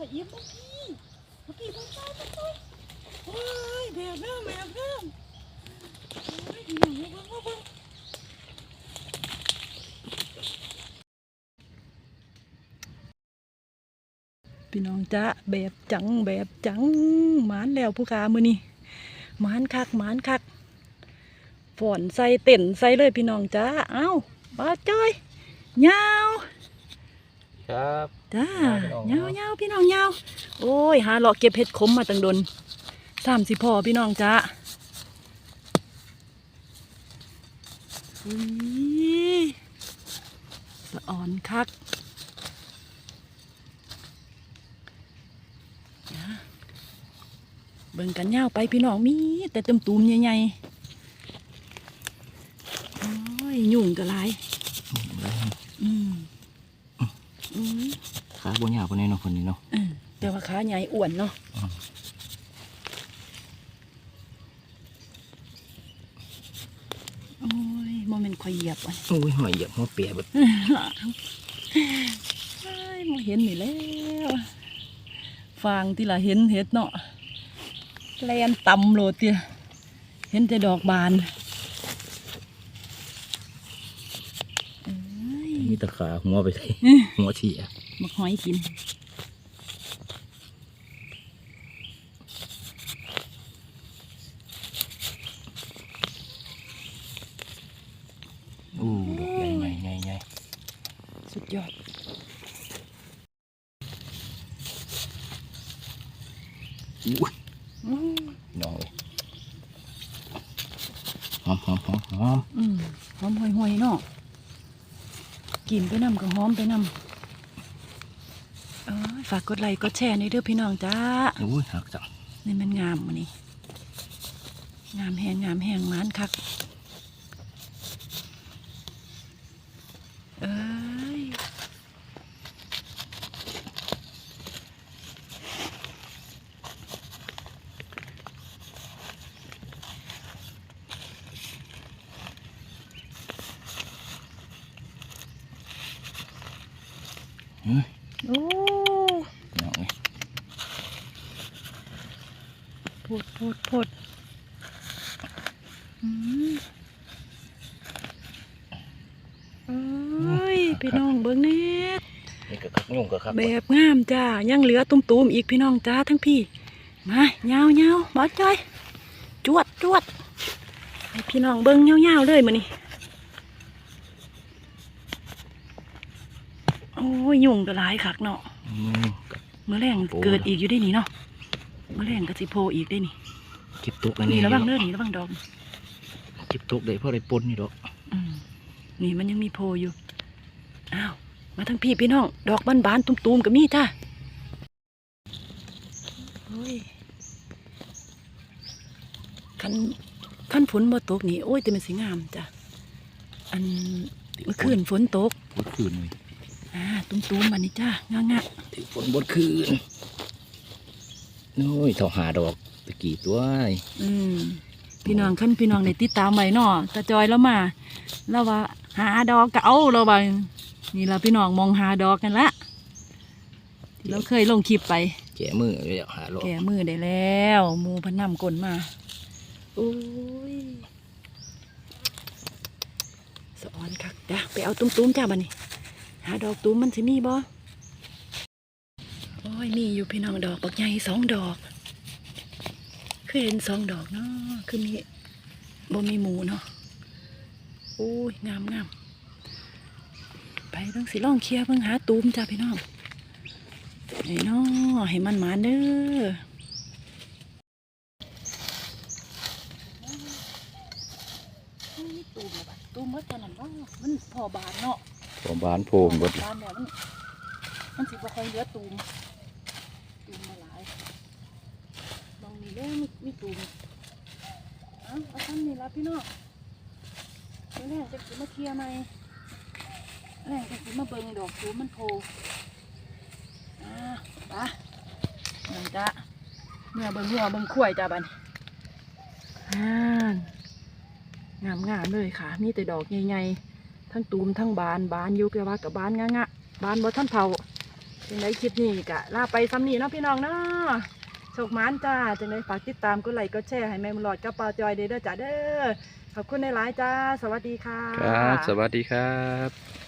ถ้าอิ่มบ่พี่บ่พี่บ่ใช่บ่ใช่โอ้ยแบบน้ำแบบน้ำโอ้ยพี่น้องเบิ่งเบิ่งเบิ่งพี่น้องจ้าแบบจังแบบจังหมานแล้วผู้ขามือนี่หมานคักหมานคักฝอนใส่เต็นใส่เลยพี่น้องจ้าเอ้าบาจ้อยยาว ครับจ้าพี่น้องยาวยาวพี่น้องยาวโอ้ยหาเลาะเก็บเห็ดขมมาตั้งดนสามสิพอพี่น้องจ้าอุ้ยสะอ่อนคักเบิ่งกันยาวไปพี่น้องมีแต่เต็มตูมใหญ่ๆโอ้ยยุ่งกะไรอืมอืม ขาบนยาวคนนี้เนาะคนนี้เนาะเออแต่ว่าขาใหญ่อ้วนเนาะโอ้ยโมเมนต์คอยเหยียบอะโอ้ยหอยเหยียบหัวเปียแบบเอ้มาเห็นนี่แล้วฟางที่ละเห็นเห็ดเนาะแลนต่ำโหลดเตียเห็นแต่ดอกบานเอ้ยมีแตะขาหัวไปเลยหัวเฉีย มักหอยกินอู้ดอกใหญ่ใหญ่ใหญ่ใหญ่สุดยอดอู้อืมน้องเลยหอมหอมหอมหอมอืมหอมห่วยๆเนาะกินไปนำก็หอมไปนำ เออฝากกดไลค์กดแชร์ในอยเด้อพี่น้องจ้าอู้ยหักจังนี่มันงามมันนี่งามแหงงามแหงหมานคักเอ้ยเฮ้ยโอ้ น้องเลย โพดโพดโพดอืมเอ้ยพี่น้องเบิ้งแน่นี่ก็คักยุ่งก็คักแบบงามจ้ายังเหลือตุ้มๆอีกพี่น้องจ้าทั้งพี่ มาเงาเงาบอสจอยจวดจวดให้พี่น้องเบิ้งเงาเงาๆเลยมานี่โอ้ยยุ่งกระไรคักเนาะอืมเมื่อแรงโอ้เกิดอีกอยู่ได้นี่เนาะเมื่อแรงก็สิโพอีกได้นี่จิบตุกอันนี่นี้ระวังเด้อนี่ระวังดอกจิบตุกได้เพราะได้ปนนี่ดอกอืมนี่มันยังมีโพอยู่อ้าวมาทั้งพี่พี่น้อง ดอกบานๆตุ้มๆกับมีจ้าโอ้ยคันคันฝนบ่ตกนี่โอ้ยแต่มันสิงามจ้ะอันเมื่อคืนฝนตกบดคืนเลยอ่าตุ้มๆมันนี่จ้างางะถือฝนบดคืน โอ้ยเท่าหาดอกตะกี้ตัวไอ้อืมพี่น้องคันพี่น้องได้ติดตามไว้เนาะตาจอยแล้วมาแล้วว่า หาดอกก็เอาเราบานี่ละพี่น้องมองหาดอกกันละที่เราเคยลงคลิปไป แกะมือเลยหาดอกแก่มือได้แล้วหมูพันนำกลนมาโอ้ยสะออนคักจ้ะไปเอาตุ้มๆจ้าบันนี้หาดอกตุ้มมันสิมีบ่โอ้ ยมีอยู่พี่น้องดอกบักใหญ่สองดอก คือเห็นสองดอกเนาะคือมีบ่มีหมูเนาะโอ้ยงามงามไปต้องสิลองเคลียร์เพิ่งหาตุ้มจ้าพี่น้องไอ้น้อให้มันหมาเด้อตูมแบบตูมเมื่อตอนนั้นว่ามันพอบานเนาะผมบานโพมบดบานแบบมันมันสิบ่ค่อยเหลือตูมตูมมาหลายลองนี่เด้มีมีตูมเอ้าเอาทำนี่ละพี่น้องเดี๋ยวแม่จะสิมาเคลียร์ไหมแม่จะสิมาเบิ่งดอกตูมมันโผล่อ่าไปเบิ่งจ้าเมื่อเบิ่งหัวเบิ่งข่วยจ้าบันอ่างามงามเลยค่ะ มีแต่ดอกใหญ่ๆทั้งตูมทั้งบานบานอยู่แต่ว่ากับบานงะงะบานบ่ท่านเผาจังไดคลิปนี้กะลาไปซ้ำนี้เนาะพี่น้องเนาะ ชคมานจ้าจังไดฝากติดตามกดไลค์กดแชร์ให้แม่มหลอดกับเปาจอยเด้อจ้าเด้อขอบคุณในหลายจ้า สวัสดีค่ะ ครับ สวัสดีครับ